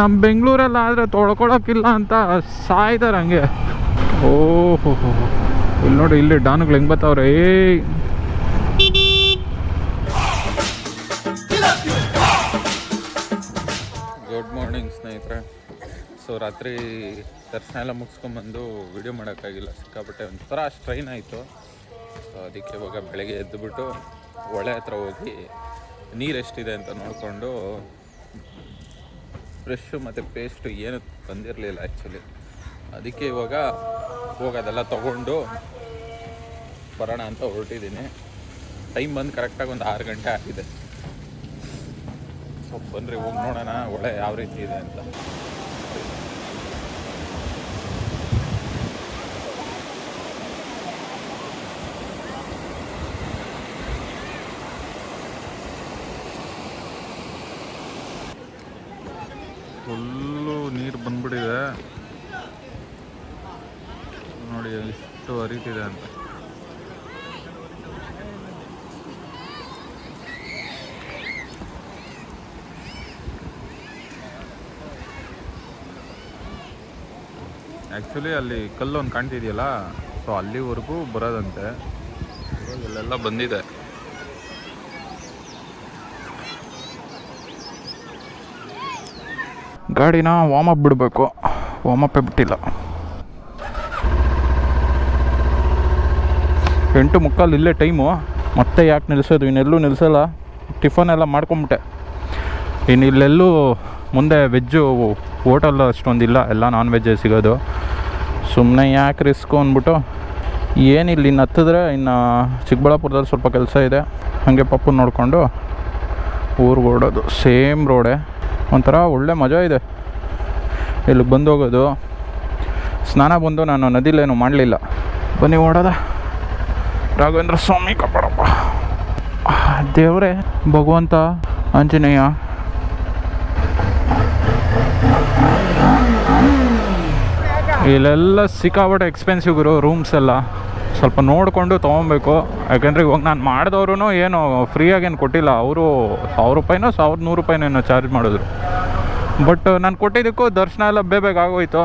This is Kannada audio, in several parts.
ನಮ್ಮ ಬೆಂಗಳೂರಲ್ಲಿ ಆದರೆ ತೊಳ್ಕೊಳಕ್ಕಿಲ್ಲ ಅಂತ ಸಾಯ್ತಾರೆ ಹಂಗೆ. ಓಹೋ ಇಲ್ಲಿ ನೋಡಿ, ಇಲ್ಲಿ ಡಾನ್ಗಳು ಹೆಂಗೆ ಬರ್ತಾವ್ರೆ? ಏಯ್ ಗುಡ್ ಮಾರ್ನಿಂಗ್ ಸ್ನೇಹಿತರೆ. ಸೊ ರಾತ್ರಿ ದರ್ಶನ ಎಲ್ಲ ಮುಗಿಸ್ಕೊಂಬಂದು ವಿಡಿಯೋ ಮಾಡೋಕ್ಕಾಗಿಲ್ಲ, ಸಿಕ್ಕಾಪಟ್ಟೆ ಒಂಥರ ಸ್ಟ್ರೈನ್ ಆಯಿತು. ಸೊ ಅದಕ್ಕೆ ಇವಾಗ ಬೆಳಗ್ಗೆ ಎದ್ದುಬಿಟ್ಟು ಹೊಳೆ ಹತ್ರ ಹೋಗಿ ನೀರು ಎಷ್ಟಿದೆ ಅಂತ ನೋಡಿಕೊಂಡು ಬ್ರಷು ಮತ್ತು ಪೇಸ್ಟು ಏನು ಬಂದಿರಲಿಲ್ಲ ಆ್ಯಕ್ಚುಲಿ. ಅದಕ್ಕೆ ಇವಾಗ ಹೋಗೋದೆಲ್ಲ ತೊಗೊಂಡು ಬರೋಣ ಅಂತ ಹೊರಟಿದ್ದೀನಿ. ಟೈಮ್ ಬಂದು ಕರೆಕ್ಟಾಗಿ ಒಂದು ಆರು ಗಂಟೆ ಆಗಿದೆ. ಸೊ ಬನ್ನಿರಿ ಹೋಗಿ ನೋಡೋಣ, ಒಳ್ಳೆ ಯಾವ ರೀತಿ ಇದೆ ಅಂತ ಫುಲ್ಲು ನೀರು ಬಂದ್ಬಿಟ್ಟಿದೆ ನೋಡಿ ಎಷ್ಟು ಹರಿತಿದೆ ಅಂತ ಆ್ಯಕ್ಚುಲಿ ಅಲ್ಲಿ ಕಲ್ಲು ಒಂದು ಕಾಣ್ತಿದೆಯಲ್ಲ ಸೊ ಅಲ್ಲಿವರೆಗೂ ಬರೋದಂತೆ. ಇಲ್ಲೆಲ್ಲ ಬಂದಿದೆ. ಗಾಡಿನ ವಾರ್ಮ್ ಅಪ್ ಬಿಡಬೇಕು. ವಾರ್ಮ್ ಅಪ್ಪೇ ಬಿಟ್ಟಿಲ್ಲ. ಎಂಟು ಮುಕ್ಕಾಲು ಇಲ್ಲೇ ಟೈಮು ಮತ್ತೆ ಯಾಕೆ ನಿಲ್ಲಿಸೋದು ಇನ್ನೆಲ್ಲೂ ನಿಲ್ಲಿಸಲ್ಲ ಟಿಫನ್ ಎಲ್ಲ ಮಾಡ್ಕೊಂಬಿಟ್ಟೆ. ಇನ್ನು ಇಲ್ಲೆಲ್ಲೂ ಮುಂದೆ ವೆಜ್ಜು ಹೋಟೆಲ್ ಅಷ್ಟೊಂದಿಲ್ಲ. ಎಲ್ಲ ನಾನ್ ವೆಜ್ಜೇ ಸಿಗೋದು. ಸುಮ್ಮನೆ ಯಾಕೆ ರಿಸ್ಕು ಅಂದ್ಬಿಟ್ಟು ಏನಿಲ್ಲ ಇನ್ನು ಹತ್ತಿದ್ರೆ ಇನ್ನು ಚಿಕ್ಕಬಳ್ಳಾಪುರದಲ್ಲಿ ಸ್ವಲ್ಪ ಕೆಲಸ ಇದೆ. ಹಾಗೆ ಪಪ್ಪು ನೋಡಿಕೊಂಡು ಊರಿಗೆ ಓಡೋದು ಸೇಮ್ ರೋಡೆ. ಒಂಥರ ಒಳ್ಳೆ ಮಜಾ ಇದೆ. ಇಲ್ಲಿ ಬಂದು ಹೋಗೋದು. ಸ್ನಾನ ಬಂದು ನಾನು ನದಿಲೇನು ಮಾಡಲಿಲ್ಲ. ಬನ್ನಿ ಓಡೋದ. ರಾಘವೇಂದ್ರ ಸ್ವಾಮಿ ಕಪ್ಪಡಪ್ಪ ದೇವರೇ, ಭಗವಂತ, ಆಂಜನೇಯ ಇಲ್ಲೆಲ್ಲ ಸಿಕ್ಕಾಪಟ್ಟೆ ಎಕ್ಸ್ಪೆನ್ಸಿವ್ ಗುರು ರೂಮ್ಸ್ ಎಲ್ಲ. ಸ್ವಲ್ಪ ನೋಡಿಕೊಂಡು ತೊಗೊಬೇಕು. ಯಾಕಂದರೆ ಇವಾಗ ನಾನು ಮಾಡಿದವ್ರು ಏನು ಫ್ರೀಯಾಗೇನು ಕೊಟ್ಟಿಲ್ಲ. ಅವರು ಸಾವಿರ ರೂಪಾಯಿನೋ ಸಾವಿರದ ನೂರು ರೂಪಾಯಿನೋ ಚಾರ್ಜ್ ಮಾಡಿದ್ರು. ಬಟ್ ನಾನು ಕೊಟ್ಟಿದ್ದಕ್ಕೂ ದರ್ಶನ ಎಲ್ಲ ಆಗೋಯ್ತು.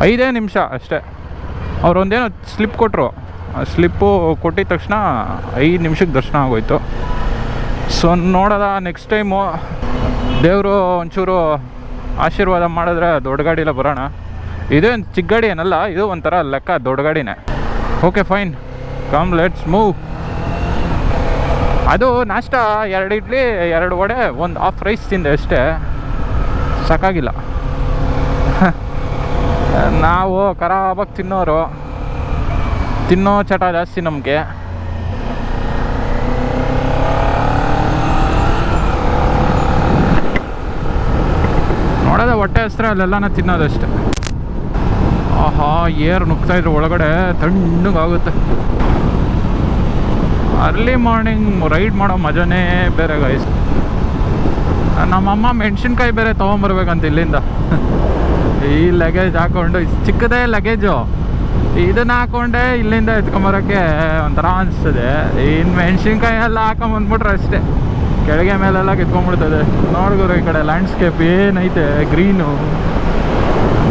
ಐದೇ ನಿಮಿಷ ಅಷ್ಟೇ. ಅವರೊಂದೇನು ಸ್ಲಿಪ್ ಕೊಟ್ಟರು ಆ ಸ್ಲಿಪ್ಪು ಕೊಟ್ಟಿದ ತಕ್ಷಣ ಐದು ನಿಮಿಷಕ್ಕೆ ದರ್ಶನ ಆಗೋಯ್ತು. ಸೊ ನೋಡೋದ ನೆಕ್ಸ್ಟ್ ಟೈಮು ದೇವರು ಒಂಚೂರು ಆಶೀರ್ವಾದ ಮಾಡಿದ್ರೆ ದೊಡ್ಡ ಗಾಡಿಲ್ಲ ಬರೋಣ. ಇದೇನು ಚಿಕ್ಕ ಗಾಡಿ ಏನಲ್ಲ, ಇದು ಒಂಥರ ಲೆಕ್ಕ, ದೊಡ್ಡ ಗಾಡಿನೇ. Okay fine come let's move ಅದು ನಾಷ್ಟ ಎರಡು ಇಡ್ಲಿ, ಎರಡು ವಡೆ, ಒಂದು ಹಾಫ್ ರೈಸ್ ತಿಂದೆ ಅಷ್ಟೇ. ಸಾಕಾಗಿಲ್ಲ. ನಾವು ಖರಾಬಾಗಿ ತಿನ್ನೋರು. ತಿನ್ನೋ ಚಟ ಜಾಸ್ತಿ ನಮಗೆ. ನೋಡೋದ ಹೊಟ್ಟೆ ಹೆಸರು ಅಲ್ಲೆಲ್ಲನ ತಿನ್ನೋದಷ್ಟೆ. ಆಹಾ, ಏರ್ ನುಗ್ತಾ ಇದ್ರೆ ಒಳಗಡೆ ತಣ್ಣಗಾಗುತ್ತೆ. ಅರ್ಲಿ ಮಾರ್ನಿಂಗ್ ರೈಡ್ ಮಾಡೋ ಮಜಾನೇ ಬೇರೆ ಗೈಸ್ ನಮ್ಮಮ್ಮ ಮೆಣಸಿನ್ಕಾಯಿ ಬೇರೆ ತೊಗೊಂಬರ್ಬೇಕಂತ ಇಲ್ಲಿಂದ. ಈ ಲಗೇಜ್ ಹಾಕೊಂಡು ಚಿಕ್ಕದೇ ಲಗೇಜು ಇದನ್ನ ಹಾಕೊಂಡೆ ಇಲ್ಲಿಂದ ಎತ್ಕೊಂಬರೋಕ್ಕೆ ಒಂಥರ ಅನಿಸ್ತದೆ. ಇನ್ನು ಮೆಣಸಿನ್ಕಾಯಿ ಎಲ್ಲ ಹಾಕೊಂಬಂದ್ಬಿಟ್ರೆ ಅಷ್ಟೇ. ಕೆಳಗೆ ಮೇಲೆಲ್ಲ ಕಿತ್ಕೊಂಡ್ಬಿಡ್ತದೆ. ನೋಡ್ಗುರು ಈ ಕಡೆ ಲ್ಯಾಂಡ್ಸ್ಕೇಪ್ ಏನೈತೆ ಗ್ರೀನು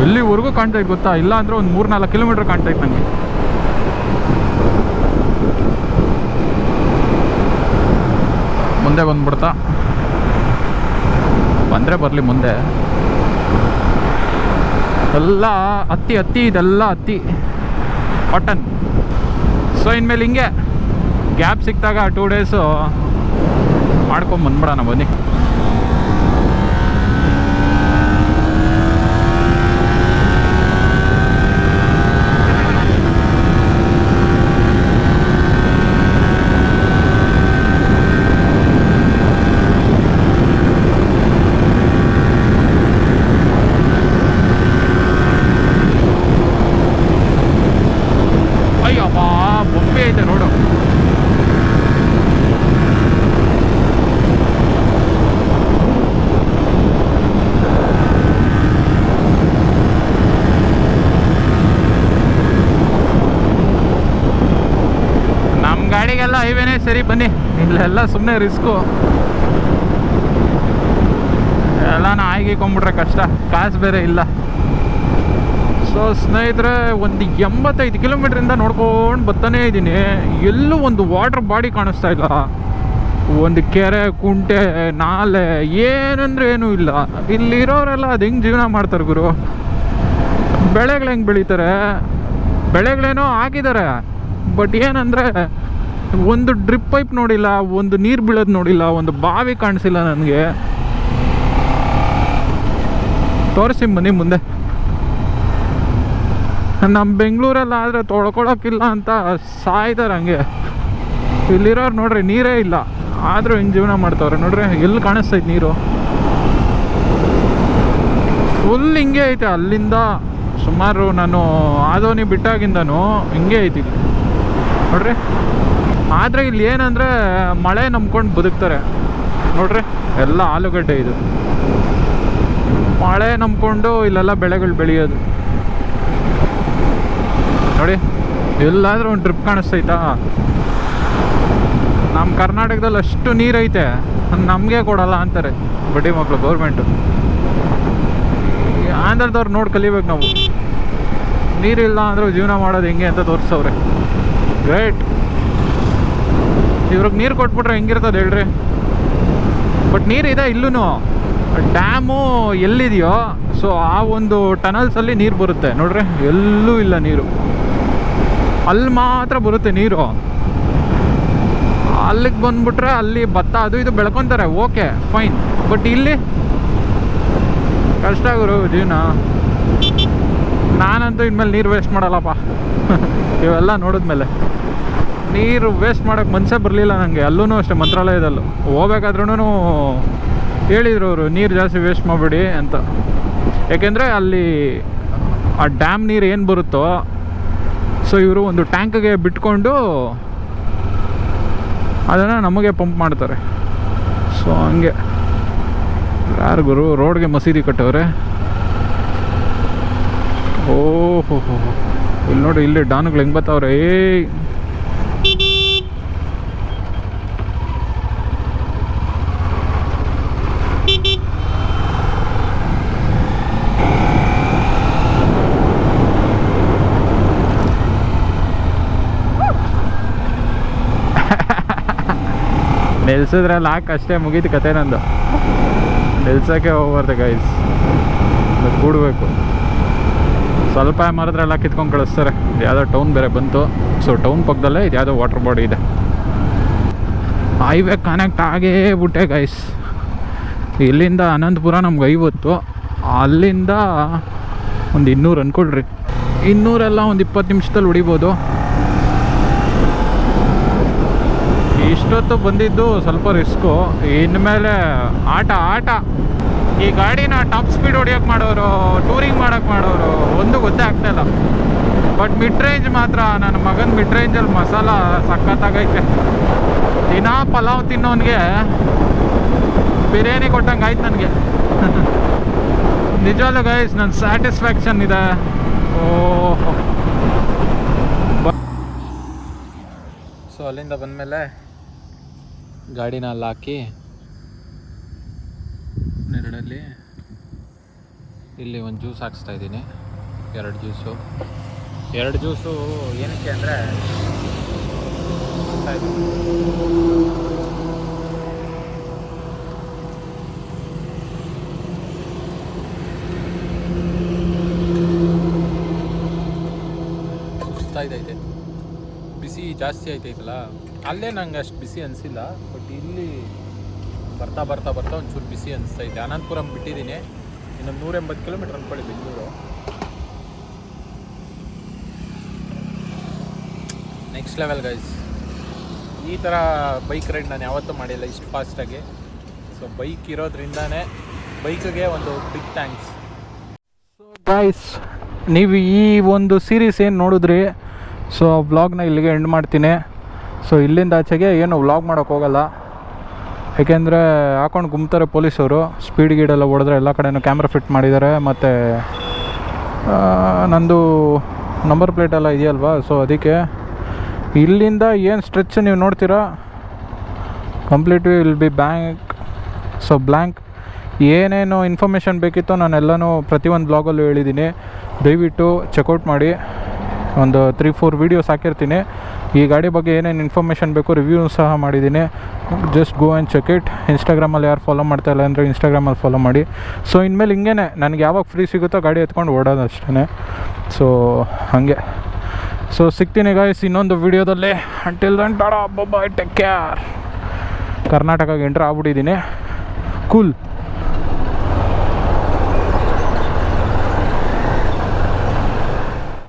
ಎಲ್ಲಿವರೆಗೂ ಇತ್ತು ಗೊತ್ತಾ? ಇಲ್ಲ ಅಂದ್ರೆ ಒಂದು ಮೂರು ನಾಲ್ಕು ಕಿಲೋಮೀಟ್ರ್ ಇತ್ತು ನಂಗೆ. ಮುಂದೆ ಬಂದ್ಬಿಡ್ತಾ. ಬಂದರೆ ಬರಲಿ ಮುಂದೆ. ಎಲ್ಲ ಹತ್ತಿ ಹತ್ತಿ ಇದೆಲ್ಲ ಹತ್ತಿ ಬಟನ್ ಸೊ ಇನ್ಮೇಲೆ ಹಿಂಗೆ ಗ್ಯಾಪ್ ಸಿಕ್ಕಿದಾಗ ಟೂ ಡೇಸು ಮಾಡ್ಕೊಂಡು ಬಂದ್ಬಿಡೋಣ ಬನ್ನಿ. ಐತೆ ನೋಡು. ನಮ್ಮ ಗಾಡಿಗೆಲ್ಲ ಹೈವೇನೇ ಸರಿ ಬನ್ನಿ. ಇಲ್ಲೆಲ್ಲ ಸುಮ್ಮನೆ ರಿಸ್ಕು. ಎಲ್ಲ ಆಗಿ ಕೊಂಬಿಟ್ರೆ ಕಷ್ಟ. ಕಾಸು ಬೇರೆ ಇಲ್ಲ. ಸೊ ಸ್ನೇಹಿತರೆ, ಒಂದು ಎಂಬತ್ತೈದು ಕಿಲೋಮೀಟ್ರಿಂದ ನೋಡ್ಕೊಂಡು ಬರ್ತಾನೇ ಇದ್ದೀನಿ. ಎಲ್ಲೂ ಒಂದು ವಾಟರ್ ಬಾಡಿ ಕಾಣಿಸ್ತಾ ಇಲ್ಲ. ಒಂದು ಕೆರೆ, ಕುಂಟೆ, ನಾಲೆ, ಏನಂದ್ರೆ ಏನೂ ಇಲ್ಲ. ಇಲ್ಲಿರೋರೆಲ್ಲ ಅದು ಹೆಂಗೆ ಜೀವನ ಮಾಡ್ತಾರೆ ಗುರು? ಬೆಳೆಗಳು ಹೆಂಗೆ ಬೆಳೀತಾರೆ? ಬೆಳೆಗಳೇನೋ ಹಾಕಿದ್ದಾರೆ ಬಟ್ ಏನಂದರೆ, ಒಂದು ಡ್ರಿಪ್ ಪೈಪ್ ನೋಡಿಲ್ಲ, ಒಂದು ನೀರು ಬೀಳೋದು ನೋಡಿಲ್ಲ, ಒಂದು ಬಾವಿ ಕಾಣಿಸಿಲ್ಲ ನನಗೆ. ತೋರಿಸಿ ಬನ್ನಿ ಮುಂದೆ. ನಮ್ಮ ಬೆಂಗಳೂರಲ್ಲಿ ಆದರೆ ತೊಳ್ಕೊಳಕ್ಕಿಲ್ಲ ಅಂತ ಸಾಯ್ತಾರೆ ಹಂಗೆ. ಇಲ್ಲಿರೋರು ನೋಡ್ರಿ, ನೀರೇ ಇಲ್ಲ. ಆದರೂ ಹಿಂಗೆ ಜೀವನ ಮಾಡ್ತಾವ್ರೆ. ನೋಡ್ರಿ, ಎಲ್ಲಿ ಕಾಣಿಸ್ತೈತೆ ನೀರು? ಫುಲ್ ಹಿಂಗೆ ಐತೆ. ಅಲ್ಲಿಂದ ಸುಮಾರು ನಾನು ಆದೋನಿ ಬಿಟ್ಟಾಗಿಂದನೂ ಹಿಂಗೆ ಐತಿ ನೋಡ್ರಿ. ಆದರೆ ಇಲ್ಲಿ ಏನಂದರೆ ಮಳೆ ನಂಬ್ಕೊಂಡು ಬದುಕ್ತಾರೆ. ನೋಡ್ರಿ, ಎಲ್ಲ ಆಲೂಗಡ್ಡೆ ಇದು. ಮಳೆ ನಂಬ್ಕೊಂಡು ಇಲ್ಲೆಲ್ಲ ಬೆಳೆಗಳು ಬೆಳೆಯೋದು. ನೋಡಿ, ಎಲ್ಲಾದ್ರೂ ಒಂದು ಟ್ರಿಪ್ ಕಾಣಿಸ್ತೈತಾ? ನಮ್ಮ ಕರ್ನಾಟಕದಲ್ಲಿ ಅಷ್ಟು ನೀರೈತೆ ನಮಗೆ ಕೊಡಲ್ಲ ಅಂತಾರೆ ಬಡ್ಡಿ ಮಕ್ಕಳು ಗೌರ್ಮೆಂಟು ಆಂಧ್ರದವ್ರು ನೋಡಿ ಕಲಿಬೇಕು ನಾವು. ನೀರಿಲ್ಲ ಅಂದ್ರೆ ಜೀವನ ಮಾಡೋದು ಹೆಂಗೆ ಅಂತ ತೋರಿಸವ್ರೆ. ಗ್ರೇಟ್ ಇವ್ರಿಗೆ ನೀರು ಕೊಟ್ಬಿಟ್ರೆ ಹೆಂಗಿರ್ತದೆ ಹೇಳ್ರಿ? ಬಟ್ ನೀರಿದೆ ಇಲ್ಲೂ ಡ್ಯಾಮು ಎಲ್ಲಿದೆಯೋ ಸೊ ಆ ಒಂದು ಟನಲ್ಸಲ್ಲಿ ನೀರು ಬರುತ್ತೆ. ನೋಡ್ರಿ, ಎಲ್ಲೂ ಇಲ್ಲ ನೀರು. ಅಲ್ಲಿ ಮಾತ್ರ ಬರುತ್ತೆ ನೀರು. ಅಲ್ಲಿಗೆ ಬಂದ್ಬಿಟ್ರೆ ಅಲ್ಲಿ ಭತ್ತ ಅದು ಇದು ಬೆಳ್ಕೊತಾರೆ, ಓಕೆ, ಫೈನ್. ಬಟ್ ಇಲ್ಲಿ ಕಷ್ಟ ಗುರು, ಜೀವನ. ನಾನಂತೂ ಇನ್ಮೇಲೆ ನೀರು ವೇಸ್ಟ್ ಮಾಡಲ್ಲಪ್ಪ. ಇವೆಲ್ಲ ನೋಡಿದ್ಮೇಲೆ. ನೀರು ವೇಸ್ಟ್ ಮಾಡೋಕ್ಕೆ ಮನಸ್ಸೇ ಬರಲಿಲ್ಲ ನನಗೆ ಅಲ್ಲೂ ಅಷ್ಟೇ, ಮಂತ್ರಾಲಯದಲ್ಲೂ. ಹೋಗ್ಬೇಕಾದ್ರೂ ಹೇಳಿದ್ರು ಅವರು, ನೀರು ಜಾಸ್ತಿ ವೇಸ್ಟ್ ಮಾಡಬೇಡಿ ಅಂತ. ಏಕೆಂದರೆ ಅಲ್ಲಿ ಆ ಡ್ಯಾಮ್ ನೀರು ಏನು ಬರುತ್ತೋ ಸೊ ಇವರು ಒಂದು ಟ್ಯಾಂಕ್ಗೆ ಬಿಟ್ಕೊಂಡು ಅದನ್ನು ನಮಗೆ ಪಂಪ್ ಮಾಡ್ತಾರೆ. ಸೊ ಹಂಗೆ. ಯಾರು ಗುರು? ರೋಡ್ಗೆ ಮಸೀದಿ ಕಟ್ಟವ್ರೆ? ಓಹೋ ಇಲ್ಲಿ ನೋಡಿ, ಇಲ್ಲಿ ಡಾನ್ಗಳು ಹೆಂಗೆ ಬರ್ತಾವ್ರೆ? ಏಯ್! ನಿಲ್ಸಿದ್ರೆ ಲಾಕ್ ಅಷ್ಟೇ ಮುಗೀತು ಕತೆ ನಂದು. ನಿಲ್ಸೋಕೆ ಹೋಗ್ಬಾರ್ದು ಗೈಸ್ ಕೂಡಬೇಕು. ಸ್ವಲ್ಪ ಮಾರಿದ್ರೆ ಎಲ್ಲ ಕಿತ್ಕೊಂಡು ಕಳಿಸ್ತಾರೆ. ಇದು ಯಾವುದೋ ಟೌನ್ ಬೇರೆ ಬಂತು. ಸೊ ಟೌನ್ ಪಕ್ಕದಲ್ಲೇ ಇದು ಯಾವುದೋ ವಾಟರ್ ಬಾಡಿ ಇದೆ. ಹೈವೇ ಕನೆಕ್ಟ್ ಆಗೇ ಬಿಟ್ಟೆ ಗೈಸ್ ಇಲ್ಲಿಂದ ಅನಂತಪುರ ನಮ್ಗೆ ಐವತ್ತು ಅಲ್ಲಿಂದ ಒಂದು ಇನ್ನೂರು ಅಂದ್ಕೊಳ್ರಿ ಇನ್ನೂರೆಲ್ಲ ಒಂದು ಇಪ್ಪತ್ತು ನಿಮಿಷದಲ್ಲಿ ಹೊಡಿಬೋದು ಇಷ್ಟೊತ್ತು ಬಂದಿದ್ದು ಸ್ವಲ್ಪ ರಿಸ್ಕು ಇನ್ಮೇಲೆ ಆಟ ಆಟ. ಈ ಗಾಡಿನ ಟಾಪ್ ಸ್ಪೀಡ್ ಹೊಡಿಯೋಕೆ ಮಾಡೋರು ಟೂರಿಂಗ್ ಮಾಡೋಕೆ ಮಾಡೋರು ಒಂದು ಗೊತ್ತೇ ಆಗ್ತಾಯಿಲ್ಲ ಬಟ್ ಮಿಡ್ ರೇಂಜ್ ಮಾತ್ರ ನನ್ನ ಮಗನ ಮಿಡ್ ರೇಂಜಲ್ಲಿ ಮಸಾಲ ಸಖತ್ತಾಗೈತೆ. ದಿನ ಪಲಾವ್ ತಿನ್ನೋನಿಗೆ ಬಿರಿಯಾನಿ ಕೊಟ್ಟಂಗೆ ಆಯ್ತು ನನಗೆ. ನಿಜವಾಗ್ಲೂ ಗೈಸ್ ನನ್ನ ಸ್ಯಾಟಿಸ್ಫ್ಯಾಕ್ಷನ್ ಇದೆ. ಓ ಸೊ ಅಲ್ಲಿಂದ ಬಂದಮೇಲೆ ಗಾಡಿನ ಅಲ್ಲಿ ಹಾಕಿ ನೆರಳಲ್ಲಿ ಇಲ್ಲಿ ಒಂದು ಜ್ಯೂಸ್ ಹಾಕ್ಸ್ತಾ ಇದ್ದೀನಿ. ಎರಡು ಜ್ಯೂಸು. ಎರಡು ಜ್ಯೂಸು ಏನಕ್ಕೆ ಅಂದರೆ ಸುಸ್ತಾಯ್ತೈತೆ ಬಿಸಿ ಜಾಸ್ತಿ ಆಯ್ತೈತಲ್ಲ? ಅಲ್ಲೇ ನಂಗೆ ಅಷ್ಟು ಬಿಸಿ ಅನಿಸಿಲ್ಲ ಬಟ್ ಇಲ್ಲಿ ಬರ್ತಾ ಬರ್ತಾ ಬರ್ತಾ ಒಂಚೂರು ಬಿಸಿ ಅನಿಸ್ತೈತೆ ಅನಂತಪುರಂ ಬಿಟ್ಟಿದ್ದೀನಿ. ಇನ್ನೊಂದು ನೂರ ಎಂಬತ್ತು ಕಿಲೋಮೀಟ್ರ್ ಅಂದ್ಕೊಳ್ಳಿ ಬೆಂಗಳೂರು. ನೆಕ್ಸ್ಟ್ ಲೆವೆಲ್ ಗೈಸ್ ಈ ಥರ ಬೈಕ್ ರೈಡ್ ನಾನು ಯಾವತ್ತೂ ಮಾಡಿಲ್ಲ, ಇಷ್ಟು ಫಾಸ್ಟಾಗಿ ಸೊ ಬೈಕ್ ಇರೋದ್ರಿಂದನೇ ಬೈಕ್ಗೆ ಒಂದು ಬಿಗ್ ಥ್ಯಾಂಕ್ಸ್ ಸೊ ಗಾಯ್ಸ್ ನೀವು ಈ ಒಂದು ಸೀರೀಸ್ ಏನು ನೋಡಿದ್ರಿ? ಸೊ ವ್ಲಾಗ್ನ ಇಲ್ಲಿಗೆ ಎಂಡ್ ಮಾಡ್ತೀನಿ. ಸೊ ಇಲ್ಲಿಂದ ಆಚೆಗೆ ಏನು ವ್ಲಾಗ್ ಮಾಡೋಕ್ಕೋಗಲ್ಲ ಏಕೆಂದರೆ ಹಾಕೊಂಡು ಗುಮ್ತಾರೆ ಪೊಲೀಸವರು. ಸ್ಪೀಡ್ ಗೀಡೆಲ್ಲ ಹೊಡೆದ್ರೆ ಎಲ್ಲ ಕಡೆಯೂ ಕ್ಯಾಮ್ರಾ ಫಿಟ್ ಮಾಡಿದ್ದಾರೆ ಮತ್ತು ನಂದು ನಂಬರ್ ಪ್ಲೇಟ್ ಎಲ್ಲ ಇದೆಯಲ್ವಾ? ಸೊ ಅದಕ್ಕೆ ಇಲ್ಲಿಂದ ಏನು ಸ್ಟ್ರೆಚ್ ನೀವು ನೋಡ್ತೀರಾ? Complete will be bank so blank ಏನೇನು ಇನ್ಫಾರ್ಮೇಷನ್ ಬೇಕಿತ್ತೋ ನಾನೆಲ್ಲನೂ ಪ್ರತಿಯೊಂದು ಬ್ಲಾಗಲ್ಲೂ ಹೇಳಿದ್ದೀನಿ ದಯವಿಟ್ಟು ಚೆಕ್ಔಟ್ ಮಾಡಿ. ಒಂದು ತ್ರೀ ಫೋರ್ ವೀಡಿಯೋಸ್ ಹಾಕಿರ್ತೀನಿ. ಈ ಗಾಡಿ ಬಗ್ಗೆ ಏನೇನು ಇನ್ಫಾರ್ಮೇಷನ್ ಬೇಕು ರಿವ್ಯೂ ಸಹ ಮಾಡಿದ್ದೀನಿ. Just go and check it ಇನ್ಸ್ಟಾಗ್ರಾಮಲ್ಲಿ ಯಾರು ಫಾಲೋ ಮಾಡ್ತಾ ಇಲ್ಲ ಅಂದರೆ ಇನ್ಸ್ಟಾಗ್ರಾಮಲ್ಲಿ ಫಾಲೋ ಮಾಡಿ. ಸೊ ಇನ್ಮೇಲೆ ಹಿಂಗೇ ನನಗೆ ಯಾವಾಗ ಫ್ರೀ ಸಿಗುತ್ತೋ ಗಾಡಿ ಎತ್ಕೊಂಡು ಓಡೋದು ಅಷ್ಟೇ ಸೊ ಹಾಗೆ. ಸೊ ಸಿಗ್ತೀನಿ ಗಾಯ್ಸ್ ಇನ್ನೊಂದು ವೀಡಿಯೋದಲ್ಲಿ until then tada bye take care ಕರ್ನಾಟಕಕ್ಕೆ ಎಂಟ್ರ್ ಆಗ್ಬಿಟ್ಟಿದ್ದೀನಿ. ಕೂಲ್